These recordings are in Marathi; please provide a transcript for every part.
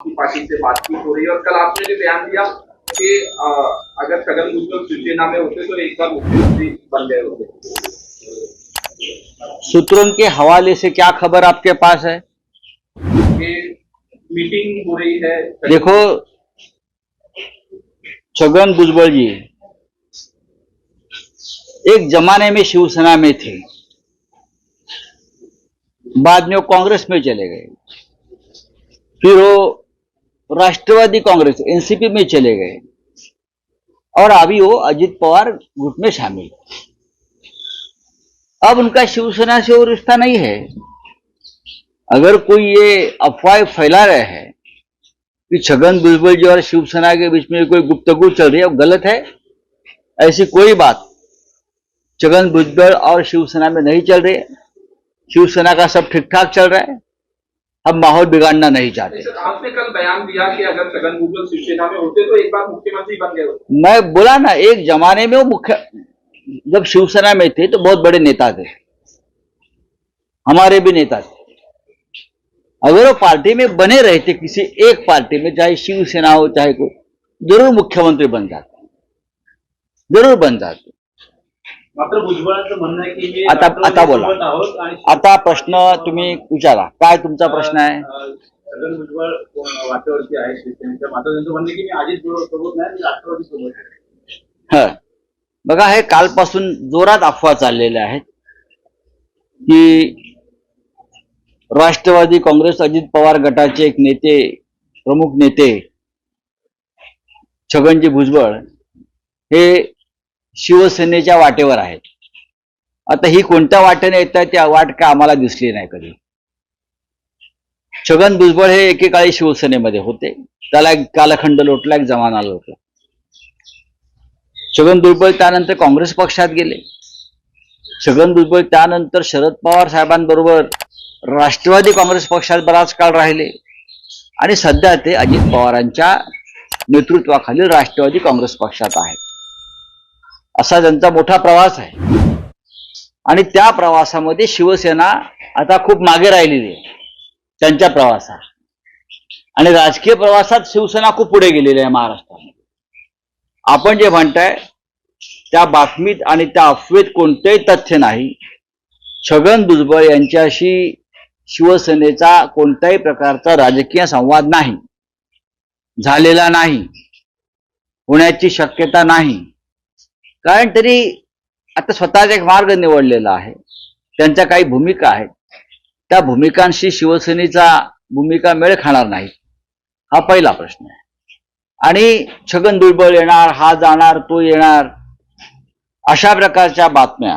की पार्टी से बातचीत हो रही है और कल आपने भी बयान दिया कि अगर छगन भुजबल शिवसेना में होते तो एक बार मुख्यमंत्री बन गए होते। सूत्रों के हवाले से क्या खबर आपके पास है? मीटिंग हो रही है। देखो छगन भुजबल जी एक जमाने में शिवसेना में थे बाद में वो कांग्रेस में चले गए। फिर वो राष्ट्रवादी कांग्रेस, एनसीपी में चले गए। और अभी वो अजित पवार ग्रुप में शामिल। अब उनका शिवसेना से वो रिश्ता नहीं है। अगर कोई ये अफवाह फैला रहे हैं कि छगन भुजबल जी और शिवसेना के बीच में कोई गुप्तगु चल रही है गलत है। ऐसी कोई बात छगन भुजबल और शिवसेना में नहीं चल रही। है शिवसेना का सब ठीक ठाक चल रहा है। हम माहौल बिगाड़ना नहीं चाहते। आपने कल बयान दिया कि अगर छगन भुजबल शिवसेना में होते तो एक बार मुख्यमंत्री बन गए होते। मैं बोला ना एक जमाने में वो मुख्य जब शिवसेना में थे तो बहुत बड़े नेता थे। हमारे भी नेता थे। अगर वो पार्टी में बने रहते किसी एक पार्टी में चाहे शिवसेना हो चाहे कोई ज़रूर मुख्यमंत्री बन जाते। ज़रूर बन जाते। मात्र भुजबळांचं म्हणणं आहे की मी आता- आता बोला. आता प्रश्न तुम्ही विचारा काय तुमचा प्रश्न आहे अं, छगन भुजबळ अं, वाटेवरती आहे शिवसेनेच्या मात्र त्यांचं म्हणणं आहे की मी अजित सोबत नाही मी राष्ट्रवादी सोबत आहे. ह बघा हे कालपासून जोरात अफवा चाललेल्या आहेत की राष्ट्रवादी काँग्रेस अजित पवार गटाचे एक नेते प्रमुख नेते छगनजी भुजबळ हे शिवसेनेच्या वाटेवर आहेत. आता ही कोणत्या वाटेने येत आहे त्या वाट काय आम्हाला दिसली नाही कधी? छगन भुजबळ हे एकेकाळी शिवसेनेमध्ये होते. त्याला एक कालखंड लोटला एक जमाना लोटला छगन भुजबळ त्यानंतर काँग्रेस पक्षात गेले. छगन भुजबळ त्यानंतर शरद पवार साहेबांबरोबर राष्ट्रवादी काँग्रेस पक्षात बराच काळ राहिले. आणि सध्या ते अजित पवारांच्या नेतृत्वाखाली राष्ट्रवादी काँग्रेस पक्षात आहेत. असा त्यांचा मोठा प्रवास आहे. आणि त्या प्रवासामध्ये शिवसेना आता खूप मागे राहिलेली आहे. त्यांच्या प्रवासात. आणि राजकीय प्रवासात शिवसेना खूप पुढे गेलेली आहे महाराष्ट्रामध्ये. आपण जे म्हणताय त्या बातमीत आणि त्या अफवेत कोणतेही तथ्य नाही. छगन भुजबळ यांच्याशी शिवसेनेचा कोणत्याही प्रकारचा राजकीय संवाद नाही. झालेला नाही. होण्याची शक्यता नाही. कारण तरी आता स्वतःचा एक मार्ग निवडलेला आहे. त्यांच्या काही भूमिका आहेत. त्या भूमिकांशी शिवसेनेचा भूमिका मेळ खाणार नाही हा पहिला प्रश्न आहे. आणि छगन दुर्बळ येणार हा जाणार तो येणार अशा प्रकारच्या बातम्या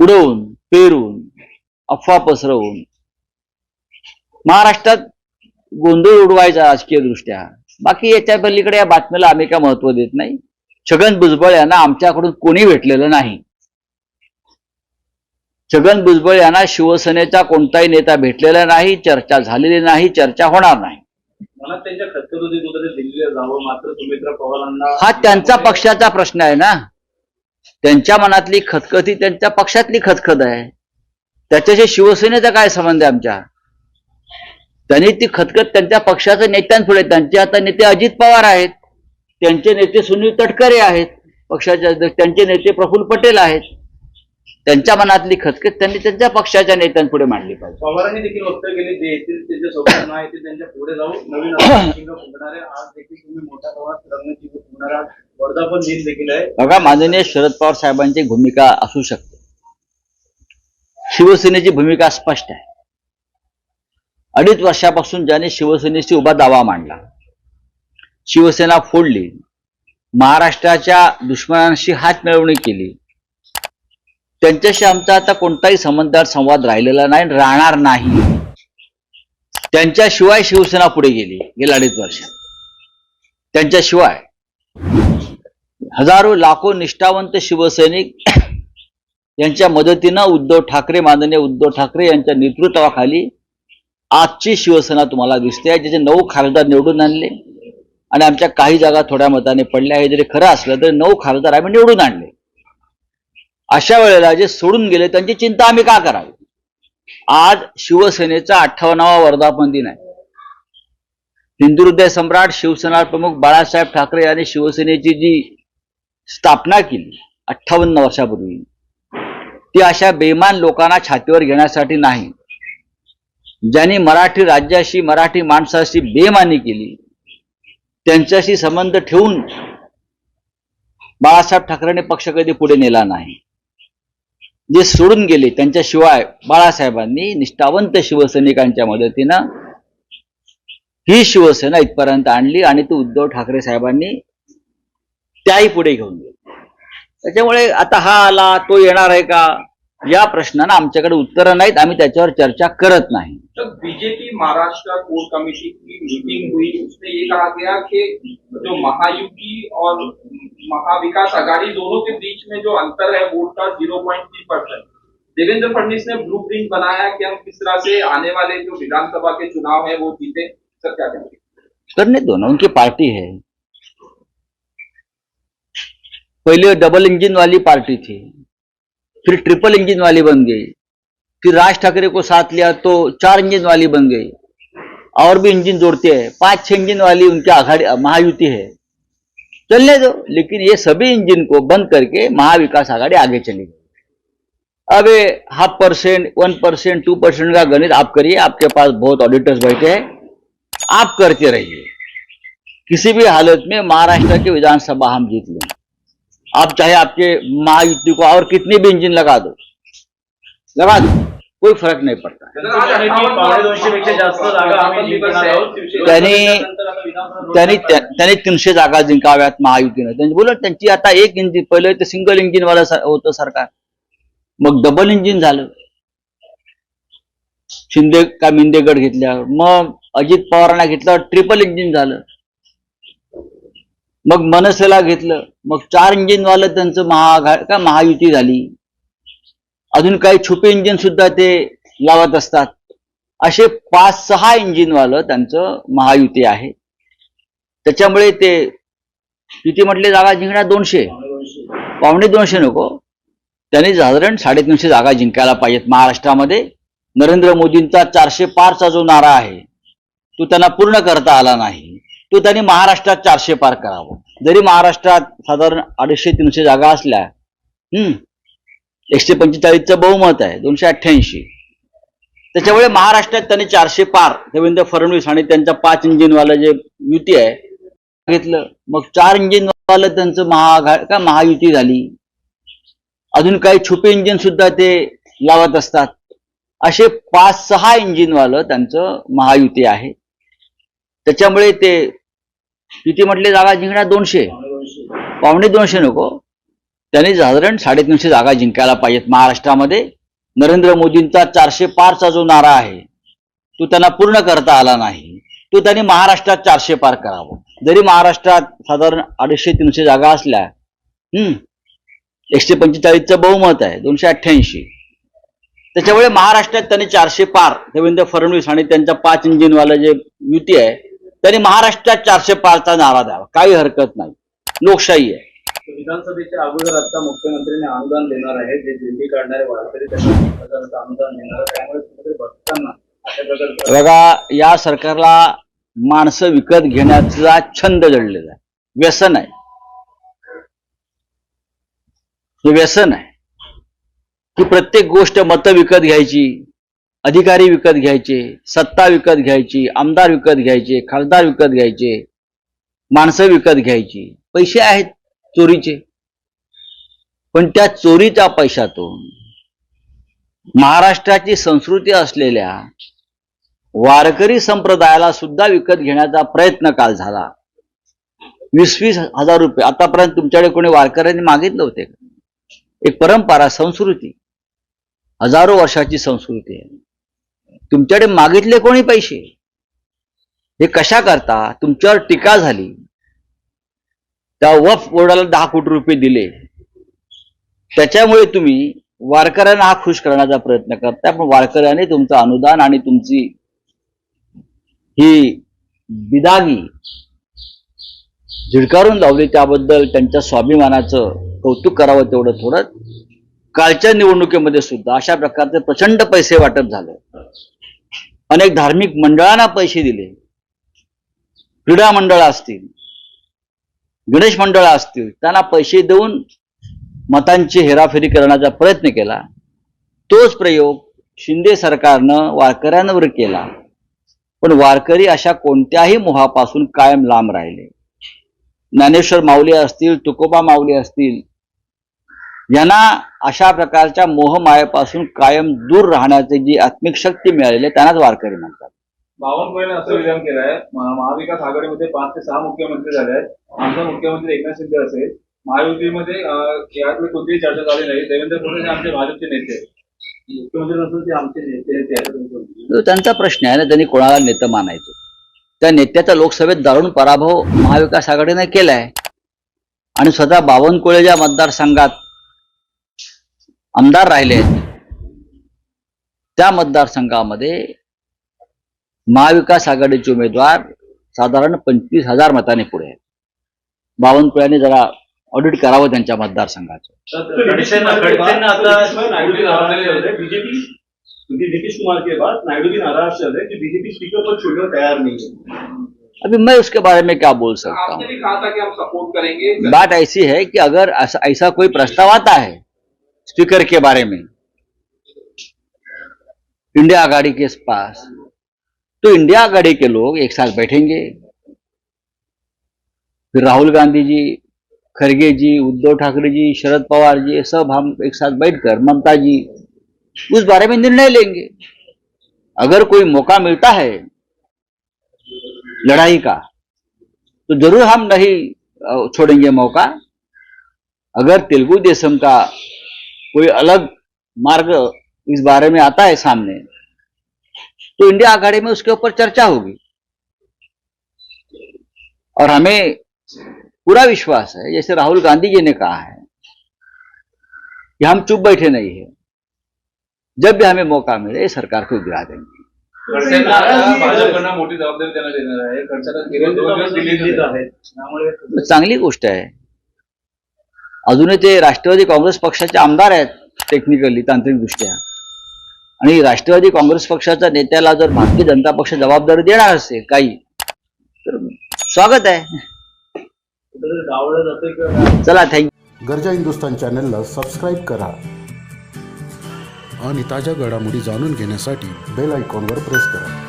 उडवून पेरून अफवा पसरवून महाराष्ट्रात गोंधळ उडवायचा राजकीय दृष्ट्या बाकी याच्या पलीकडे या बातमीला आम्ही काय महत्त्व देत नाही. छगन भुजबळ यांना आमच्याकडून कोणी भेटलेलं नाही. छगन भुजबळ यांना शिवसेनेचा कोणताही नेता भेटलेला नाही चर्चा झालेली नाही चर्चा होणार नाही. हा त्यांचा पक्षाचा प्रश्न आहे ना. त्यांच्या मनातली खतखत ही त्यांच्या पक्षातली खतखत आहे. त्याच्याशी शिवसेनेचा काय संबंध आहे आमच्या? त्यांनी ती खतखत त्यांच्या पक्षाच्या नेत्यांपुढे त्यांचे आता नेते अजित पवार आहेत. त्यांचे नेते सुनील तटकरे आहेत पक्षाचे अध्यक्ष त्यांचे नेते प्रफुल्ल पटेल आहेत. त्यांच्या मनातली खतखत त्यांनी त्यांच्या पक्षाच्या नेत्यांपुढे मांडली पाहिजे. पवारांनी देखील वक्तव्य केले जे येतील त्यांच्यासोबत नाही ते त्यांच्या पुढे जाऊ नवीन रणनीती फुंकणार आहे आज देखील तुम्ही मोठा प्रवास रणनीती फुंकणार आहात वर्धापन दिन देखील आहे. बघा माननीय शरद पवार साहेबांची भूमिका असू शकते. शिवसेनेची भूमिका स्पष्ट आहे. अडीच वर्षापासून ज्याने शिवसेनेशी उभा दावा मांडला शिवसेना फोडली. महाराष्ट्राच्या दुश्मनांशी हात मिळवणी केली. त्यांच्याशी आमचा आता कोणताही संबंध संवाद राहिलेला नाही राहणार नाही. त्यांच्याशिवाय शिवसेना पुढे गेली गेल्या अडीच वर्षात. त्यांच्याशिवाय हजारो लाखो निष्ठावंत शिवसैनिक यांच्या मदतीनं उद्धव ठाकरे माननीय उद्धव ठाकरे यांच्या नेतृत्वाखाली आजची शिवसेना तुम्हाला दिसते आहे. ज्याचे नऊ खासदार निवडून आणले. आणि आमच्या काही जागा थोड्या मताने पडल्या हे जरी खरं असलं तरी नऊ खासदार आम्ही निवडून आणले. अशा वेळेला जे सोडून गेले त्यांची चिंता आम्ही का करावी? आज शिवसेनेचा अठ्ठावन्नावा वर्धापन दिन आहे. हिंदू हृदय सम्राट शिवसेना प्रमुख बाळासाहेब ठाकरे यांनी शिवसेनेची जी स्थापना केली अठ्ठावन्न वर्षापूर्वी ती अशा बेमान लोकांना छातीवर घेण्यासाठी नाही. ज्यांनी मराठी राज्याशी मराठी माणसाशी बेमानी केली त्यांच्याशी संबंध ठेवून बाळासाहेब ठाकरेंनी पक्ष कधी पुढे नेला नाही. जे सोडून गेले त्यांच्याशिवाय बाळासाहेबांनी निष्ठावंत शिवसैनिकांच्या मदतीनं ही शिवसेना इथपर्यंत आणली आणि ती उद्धव ठाकरे साहेबांनी त्याही पुढे घेऊन गेली. त्याच्यामुळे आता हा आला तो येणार आहे का? या प्रश्नांना आमच्याकडे उत्तरं नाहीत. आम्ही त्याच्यावर चर्चा करत नाही. जब बीजेपी महाराष्ट्र कोर कमेटी की मीटिंग हुई उसमें ये कहा गया कि जो महायुति और महाविकास आघाड़ी दोनों के बीच में जो अंतर है वोट का zero point three percent Devendra Fadnavis ने ब्लू प्रिंट बनाया कि हम किस तरह से आने वाले जो विधानसभा के चुनाव है वो जीते। सर क्या कहेंगे? करने दो ना उनकी पार्टी है। पहले डबल इंजन वाली पार्टी थी। फिर ट्रिपल इंजन वाली बन गई। फिर राज ठाकरे को साथ लिया तो चार इंजन वाली बन गई। और भी इंजन जोड़ते हैं। पाँच, छह इंजन वाली उनकी आघाड़ी, महायुति है। चलने दो। लेकिन ये सभी इंजन को बंद करके महाविकास आघाड़ी आगे चली गई। अब half percent one percent two percent का गणित आप करिए। आपके पास बहुत ऑडिटर्स बैठे हैं। आप करते रहिए। किसी भी हालत में महाराष्ट्र की विधानसभा हम जीत लें आप चाहे आपके महायुति को और कितनी भी इंजन लगा दो लगा दो कोई फर्क नहीं पड़ता। त्यांनी- त्यांनी तीनशे जागा जिंकाव्यात महायुतीनं त्यांनी बोल त्यांची आता एक इंजिन पहिलं ते सिंगल इंजिन वाला होतं सरकार। मग डबल इंजिन झालं। शिंदे का मिंदेगड घेतल्यावर मग अजित पवारांना घेतल्यावर ट्रिपल इंजिन झालं. मग मनसेला घेतलं. मग चार इंजिनवालं त्यांचं महाआघा का महायुती झाली. अजून काही छुपे इंजिन सुद्धा ते लावत असतात. असे पाच सहा इंजिनवालं त्यांचं महायुती आहे. त्याच्यामुळे ते किती म्हटले जागा जिंकणार दोनशे दोनशे. पावणे दोनशे नको. त्यांनी साधारण साडेतीनशे जागा जिंकायला पाहिजेत महाराष्ट्रामध्ये. नरेंद्र मोदींचा चारशे पारचा जो नारा आहे तो त्यांना पूर्ण करता आला नाही. तो त्यांनी महाराष्ट्रात चारशे पार करावं. जरी महाराष्ट्रात साधारण अडीचशे तीनशे जागा असल्या हम्म एकशे पंचेचाळीसचं बहुमत आहे दोनशे अठ्ठ्याऐंशी. त्याच्यामुळे महाराष्ट्रात त्यांनी चारशे पार देवेंद्र फडणवीस आणि त्यांच्या पाच इंजिनवालं जे युती आहे घेतलं. मग चार इंजिनवालं त्यांचं महाघा का महायुती झाली. अजून काही छुपे इंजिन सुद्धा ते लावत असतात. असे पाच सहा इंजिनवालं त्यांचं महायुती आहे. त्याच्यामुळे ते किती म्हटले जागा जिंकणार दोनशे. पावणे दोनशे नको. त्यांनी साधारण साडेतीनशे जागा जिंकायला पाहिजेत महाराष्ट्रामध्ये. नरेंद्र मोदींचा चारशे पारचा जो नारा आहे तो त्यांना पूर्ण करता आला नाही. तो त्यांनी महाराष्ट्रात चारशे पार करावं. जरी महाराष्ट्रात साधारण अडीचशे तीनशे जागा असल्या हम्म एकशे पंचेचाळीसचं बहुमत आहे दोनशे अठ्ठ्याऐंशी. त्याच्यामुळे महाराष्ट्रात त्यांनी चारशे पार देवेंद्र फडणवीस आणि त्यांच्या पाच इंजिनवालं जे युती आहे त्यांनी महाराष्ट्रात चारशे पारचा नारा द्यावा. काही हरकत नाही. लोकशाही आहे. विधानसभेच्या अगोदर आता मुख्यमंत्र्यांनी अनुदान देणार आहे. जे दिल्ली काढणारे वारकरी त्यांना अनुदान देणार त्यामुळे प्रकारचं बघा या सरकारला माणसं विकत घेण्याचा छंद जडलेला आहे. व्यसन आहे. हे व्यसन आहे. की प्रत्येक गोष्ट मतं विकत घ्यायची. अधिकारी विकत घ्यायचे सत्ता विकत घ्यायची आमदार विकत घ्यायचे खासदार विकत घ्यायचे माणसं विकत घ्यायची. पैसे आहेत चोरीचे. पण त्या चोरीच्या पैशातून महाराष्ट्राची संस्कृती असलेल्या वारकरी संप्रदायाला सुद्धा विकत घेण्याचा प्रयत्न काल झाला. वीस वीस हजार रुपये. आतापर्यंत तुमच्याकडे कोणी वारकऱ्यांनी मागितलं होते एक परंपरा संस्कृती. हजारो वर्षाची संस्कृती आहे. तुमच्याकडे मागितले कोणी पैसे? हे कशा करता? तुमच्यावर टीका झाली. त्या वफ बोर्डाला दहा कोटी रुपये दिले. त्याच्यामुळे तुम्ही वारकऱ्यांना हा खुश करण्याचा प्रयत्न करता पण वारकऱ्याने तुमचं अनुदान आणि तुमची ही बिदागी झिडकारून लावली. त्याबद्दल त्यांच्या स्वाभिमानाचं कौतुक करावं तेवढं थोडं. कालच्या निवडणुकीमध्ये सुद्धा अशा प्रकारचे प्रचंड पैसे वाटप झालं. अनेक धार्मिक मंडळांना पैसे दिले. क्रीडा मंडळ असतील गणेश मंडळ असतील त्यांना पैसे देऊन मतांची हेराफेरी करण्याचा प्रयत्न केला. तोच प्रयोग शिंदे सरकारनं वारकऱ्यांवर केला. पण वारकरी अशा कोणत्याही मोहापासून कायम लांब राहिले. ज्ञानेश्वर माऊली असतील तुकोबा माऊली असतील यांना अशा प्रकारच्या मोहमायेपासून कायम दूर राहण्याची जी आत्मिक शक्ती मिळालेली आहे त्यांनाच वारकरी म्हणतात. बावनकुळेने असं विधान केलं आहे. महा- महाविकास आघाडीमध्ये पाच ते सहा मुख्यमंत्री झाले आहेत. आमचा मुख्यमंत्री एकनाथ शिंदे असेल. महायुतीमध्ये यातली कोणतीही चर्चा झाली नाही. देवेंद्र फडणवीस हे आमचे भाजपचे नेते आहेत. मुख्यमंत्री नसून ते आमचे नेते त्यांचा प्रश्न आहे ना त्यांनी कोणाला नेतं मानायचं? त्या नेत्याचा लोकसभेत दारुण पराभव महाविकास आघाडीने केलाय. आणि स्वतः बावनकुळे ज्या मतदारसंघात आमदार राहिले आहेत. त्या मतदारसंघामध्ये महाविकास आघाडीचे उमेदवार साधारण पंचवीस हज़ार मताने पुढे आहेत. बावनकुळ्याने जरा ऑडिट करावं त्यांच्या मतदारसंघाचं. है। नीतीश कुमार के बाद नायडू भी नाराज़ चल रहे कि बीजेपी स्पीकर पर छोड़ने तैयार नहीं है अभी मैं उसके बारे में क्या बोल सकता हूँ? कहा था कि हम सपोर्ट करेंगे। बात ऐसी है कि अगर ऐसा कोई प्रस्ताव आता है स्पीकर के बारे में। इंडिया आघाड़ी के पास। तो इंडिया आघाड़ी के लोग एक साथ बैठेंगे। फिर राहुल गांधी जी खरगे जी, उद्धव ठाकरे जी, शरद पवार जी सब हम एक साथ बैठकर ममता जी उस बारे में निर्णय लेंगे। अगर कोई मौका मिलता है लड़ाई का तो ज़रूर हम नहीं छोड़ेंगे मौका। अगर तेलुगु देशम का कोई अलग मार्ग इस बारे में आता है सामने? तो इंडिया आघाड़ी में उसके ऊपर चर्चा होगी। और हमें पूरा विश्वास है जैसे राहुल गांधी जी ने कहा है कि हम चुप बैठे नहीं है। जब भी हमें मौका मिले सरकार को गिरा देंगे। चांगली गोष्ट आहे अजूनही ते राष्ट्रवादी काँग्रेस पक्षाचे आमदार आहेत टेक्निकली तांत्रिकदृष्ट्या. आणि राष्ट्रवादी काँग्रेस पक्षाच्या नेत्याला जर भारतीय जनता पक्ष जबाबदारी देणार असेल काही तर स्वागत आहे. चला थँक्यू गरजा हिंदुस्तान चॅनलला सबस्क्राईब करा. आणि ताज्या घडामोडी जाणून घेण्यासाठी बेल आयकॉनवर प्रेस करा.